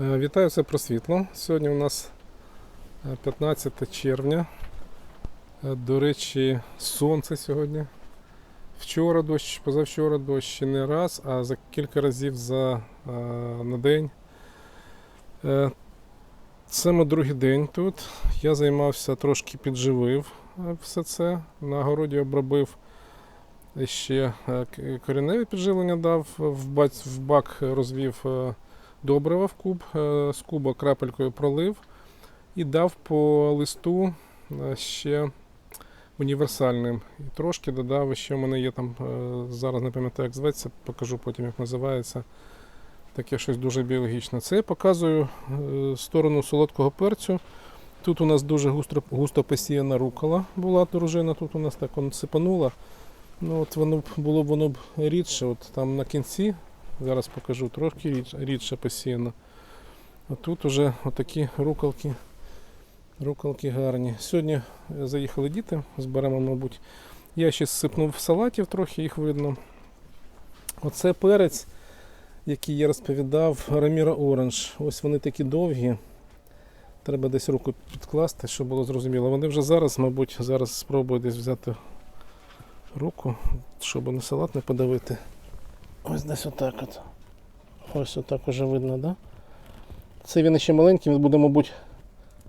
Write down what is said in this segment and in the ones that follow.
Е, Вітаю це про світло. Сьогодні у нас е, 15 червня. Е, До речі, сонце сьогодні. Вчора дощ, позавчора дощ не раз, а за кілька разів за, е, на день. Е, Це мій другий день тут. Я займався трошки підживив е, все це. На городі обробив ще е, кореневе підживлення дав, в бак, розвів е, добрива в куб, е, з куба крапелькою пролив і дав по листу е, ще універсальним. І трошки додав, ще в мене є там, е, зараз не пам'ятаю, як зветься, покажу потім, як називається. Таке щось дуже біологічне. Це я показую сторону солодкого перцю. Тут у нас дуже густо, густо посіяна рукола була дружина, тут у нас так воно сипанула. Ну, от воно б було б воно б рідше, от там на кінці, зараз покажу, трошки рідше, посіяно. А тут уже отакі руколки, руколки гарні. Сьогодні заїхали діти, зберемо, мабуть. Я ще сипнув салатів, трохи їх видно. Оце перець, який я розповідав, Раміра Оранж. Ось вони такі довгі. Треба десь руку підкласти, щоб було зрозуміло. Вони вже зараз, мабуть, зараз спробую десь взяти руку, щоб на салат не подавити. Ось десь отак от. Ось отак уже видно? Да? Це він ще маленький, він буде, мабуть,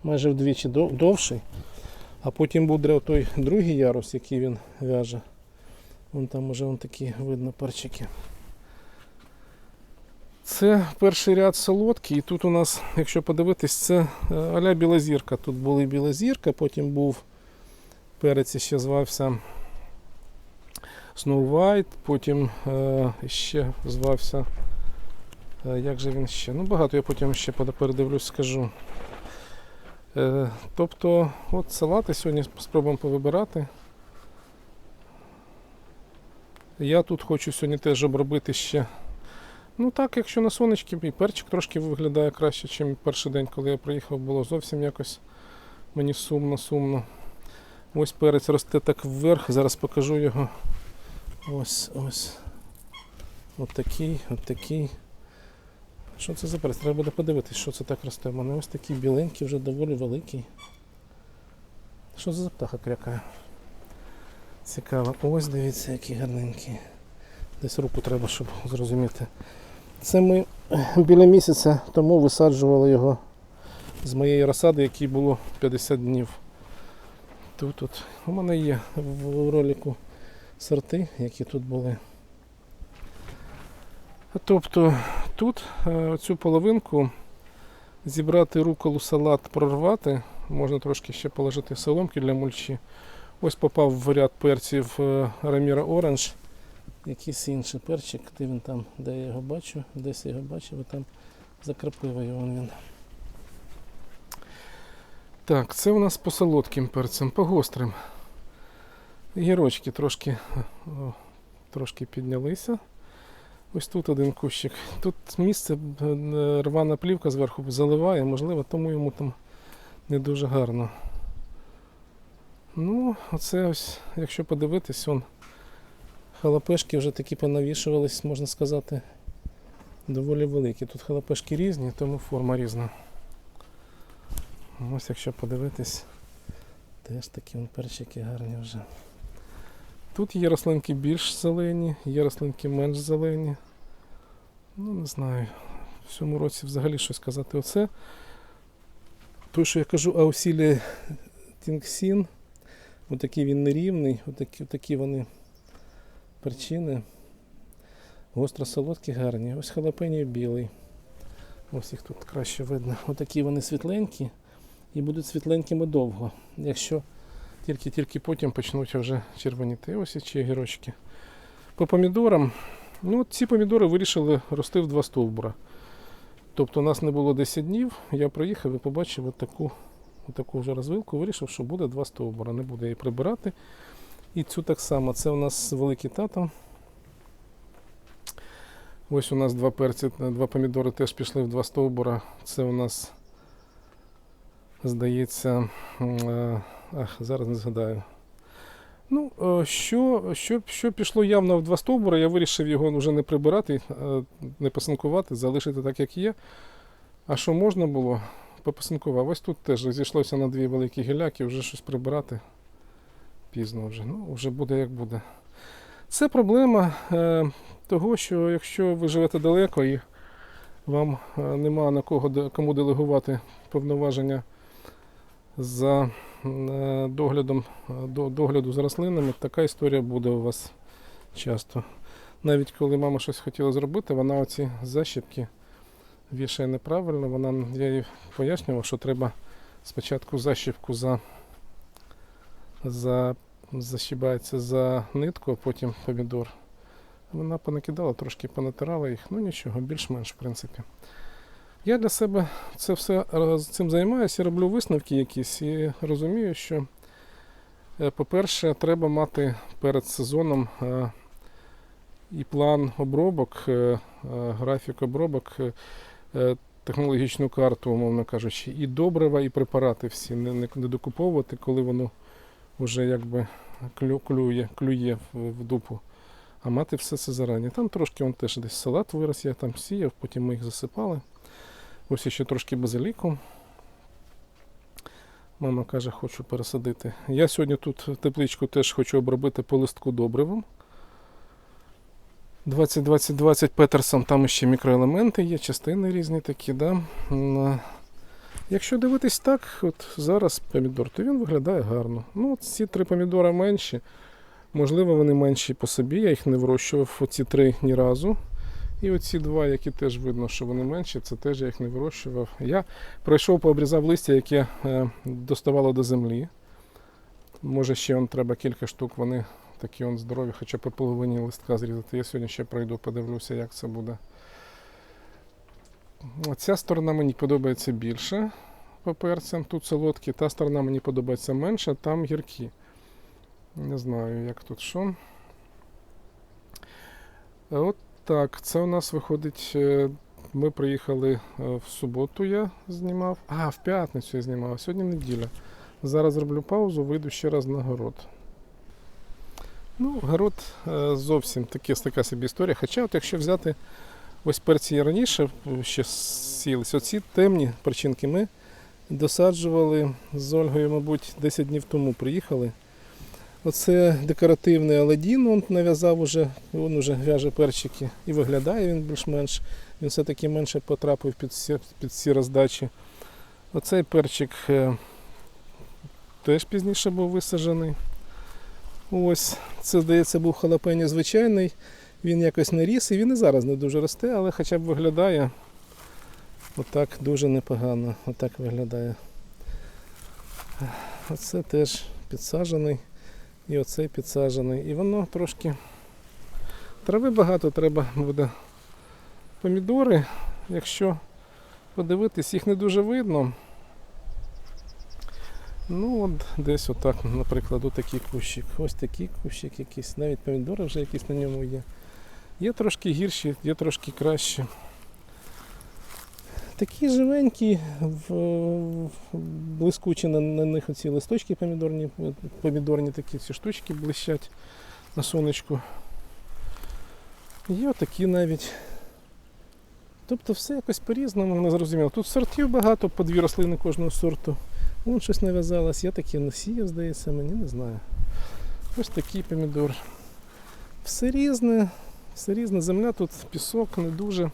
майже вдвічі довший. А потім буде той другий ярус, який він в'яже. Вон там уже вон такі видно перчики. Це перший ряд солодкий, і тут у нас, якщо подивитись, це е, аля білозірка. Тут були білозірка, потім був перець ще звався Snow White, потім е, ще звався. Е, як же він ще? Ну, багато я потім ще передивлюсь, скажу. Е, тобто, от салати сьогодні спробуємо повибирати. Я тут хочу сьогодні теж обробити ще. Ну так, якщо на сонечки, і перчик трошки виглядає краще, ніж перший день, коли я приїхав, було зовсім якось мені сумно, сумно. Ось перець росте так вверх, зараз покажу його. Ось, ось. От такий, от такий. Що це за перець? Треба буде подивитись, що це так росте. У мене ось такий біленький, вже доволі великий. Що це за птаха крякає? Цікаво. Ось дивіться, який гарненький. Десь руку треба, щоб зрозуміти. Це ми біля місяця тому висаджували його з моєї розсади, якій було 50 днів. Тут от у мене є в ролику сорти, які тут були. Тобто тут е, цю половинку зібрати руколу салат, прорвати, можна трошки ще положити соломки для мульчі. Ось попав в ряд перців е, Раміра Оранж. Якийсь інший перчик, де він там, де я його бачу, десь я його бачив, там за крапивою вон він. Так, це у нас по солодким перцям, по гострим. Гірочки трошки, трошки піднялися. Ось тут один кущик. Тут місце е, рвана плівка зверху заливає, можливо, тому йому там не дуже гарно. Ну, оце ось, якщо подивитись, он халапешки вже такі понавішувались, можна сказати, доволі великі. Тут халапешки різні, тому форма різна. Ось якщо подивитись, теж такі вон перчики гарні вже. Тут є рослинки більш зелені, є рослинки менш зелені. Ну, не знаю. В цьому році взагалі щось казати. Оце. Той, що я кажу, аусілі тінксін. Отакий він нерівний, отакі, отакі вони перчини. Гостро солодкі, гарні. Ось халапеньо білий. Ось їх тут краще видно. Отакі вони світленькі і будуть світленькими довго. Якщо тільки-тільки потім почнуть вже червоніти. Ось ці огірочки. По помідорам. Ну, ці помідори вирішили рости в два стовбура. Тобто у нас не було 10 днів, я приїхав і побачив отаку, отаку вже розвилку, вирішив, що буде два стовбура. Не буде її прибирати. І цю так само. Це у нас великий тато. Ось у нас два перці, два помідори теж пішли в два стовбура. Це у нас, здається, е, ах, зараз не згадаю. Ну, е, що, що, що пішло явно в два стовбури, я вирішив його вже не прибирати, е, не пасинкувати, залишити так, як є. А що можна було? Попасинкував. Ось тут теж зійшлося на дві великі гіляки, вже щось прибирати. Пізно вже. Ну, вже буде як буде. Це проблема е, того, що якщо ви живете далеко і вам е, нема на кого кому делегувати повноваження за доглядом е, до, догляду за рослинами, така історія буде у вас часто. Навіть коли мама щось хотіла зробити, вона оці защіпки вішає неправильно. Вона, я їй пояснював, що треба спочатку защіпку за, за, защібається за нитку, а потім помідор. Вона понакидала, трошки понатирала їх, ну нічого, більш-менш в принципі. Я для себе це все е, цим займаюся, роблю висновки якісь і розумію, що, е, по-перше, треба мати перед сезоном е, і план обробок, графік обробок, технологічну карту, умовно кажучи, і добрива, і препарати всі. Не, докуповувати, коли воно вже якби клю, клює, клює в дупу. А мати все це зарані. Там трошки он теж десь салат вирос, я там сіяв, потім ми їх засипали. Ось ще трошки базиліку. Мама каже, хочу пересадити. Я сьогодні тут тепличку теж хочу обробити по листку добривом. 20-20-20 Петерсон, там ще мікроелементи є, частини різні такі. Да? Якщо дивитись так, от зараз помідор, то він виглядає гарно. Ну, ці три помідора менші. Можливо, вони менші по собі, я їх не вирощував, оці три ні разу. І оці два, які теж видно, що вони менші, це теж я їх не вирощував. Я пройшов, пообрізав листя, яке е, доставало до землі. Може, ще он треба кілька штук, вони такі он здорові, хоча по половині листка зрізати. Я сьогодні ще пройду, подивлюся, як це буде. Ця сторона мені подобається більше по перцям. Тут солодкі, та сторона мені подобається менше, там гіркі. Не знаю, як тут що. От так, це у нас виходить. е, Ми приїхали е, в суботу, я знімав. А, в п'ятницю я знімав, а сьогодні неділя. Зараз зроблю паузу, вийду ще раз на город. Ну, город е, зовсім таке, така собі історія. Хоча, от якщо взяти ось перці я раніше ще сілись, оці темні перчинки ми досаджували з Ольгою, мабуть, 10 днів тому приїхали. Оце декоративний Аладдін, він нав'язав уже, він уже в'яже перчики і виглядає він більш-менш. Він все-таки менше потрапив під всі, під всі роздачі. Оцей перчик е, теж пізніше був висаджений. Ось, це, здається, був халапеньо звичайний. Він якось не ріс і він і зараз не дуже росте, але хоча б виглядає отак дуже непогано. Отак виглядає. Оце теж підсаджений. І оцей підсаджений. І воно трошки. Трави багато треба буде. Помідори, якщо подивитись, їх не дуже видно. Ну от десь отак, наприклад, отакий кущик. Ось такий кущик якийсь. Навіть помідори вже якісь на ньому є. Є трошки гірші, є трошки кращі. Такі живенькі, блискучі на, них оці листочки помідорні, помідорні такі ці штучки блищать на сонечку. Є отакі навіть. Тобто все якось по-різному, не зрозуміло. Тут сортів багато, по дві рослини кожного сорту. Вон щось нав'язалось, я таке носіяв, здається, мені не знаю. Ось такий помідор. Все різне, все різне. Земля тут пісок не дуже.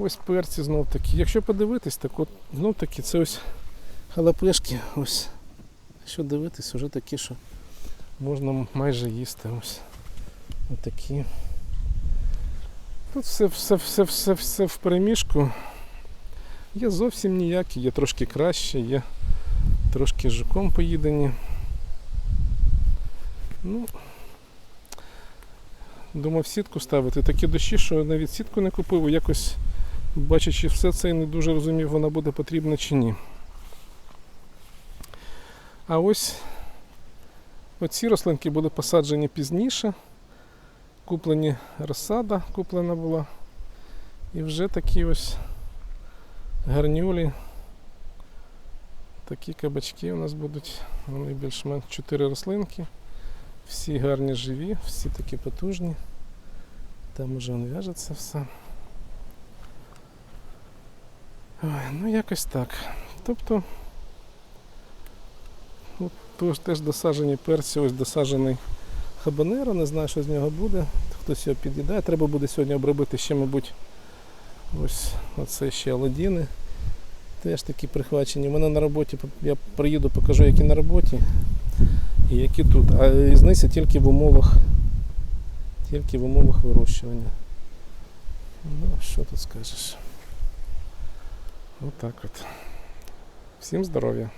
Ось перці знов такі. Якщо подивитись, так от знов таки це ось халапешки. Ось. Якщо дивитись, вже такі, що можна майже їсти. Ось. Отакі. Тут все, все, все, все, все в переміжку. Є зовсім ніякі, є трошки краще, є трошки жуком поїдені. Ну, думав сітку ставити. Такі дощі, що навіть сітку не купив, якось бачачи все це, не дуже розумів, вона буде потрібна чи ні. А ось оці рослинки були посаджені пізніше. Куплені розсада, куплена була. І вже такі ось гарнюлі. Такі кабачки у нас будуть. Вони більш-менш 4 рослинки. Всі гарні живі, всі такі потужні. Там уже он в'яжеться все. Ну якось так. Тобто. От, тож теж досаджені перці, ось досаджений хабанеро, не знаю, що з нього буде. Хтось його під'їдає. Треба буде сьогодні обробити ще, мабуть, ось оце ще аладіни. Теж такі прихвачені. У мене на роботі, я приїду, покажу, які на роботі і які тут. А різниця тільки в умовах, тільки в умовах вирощування. Ну, що тут скажеш? Отак от. Всім здоров'я.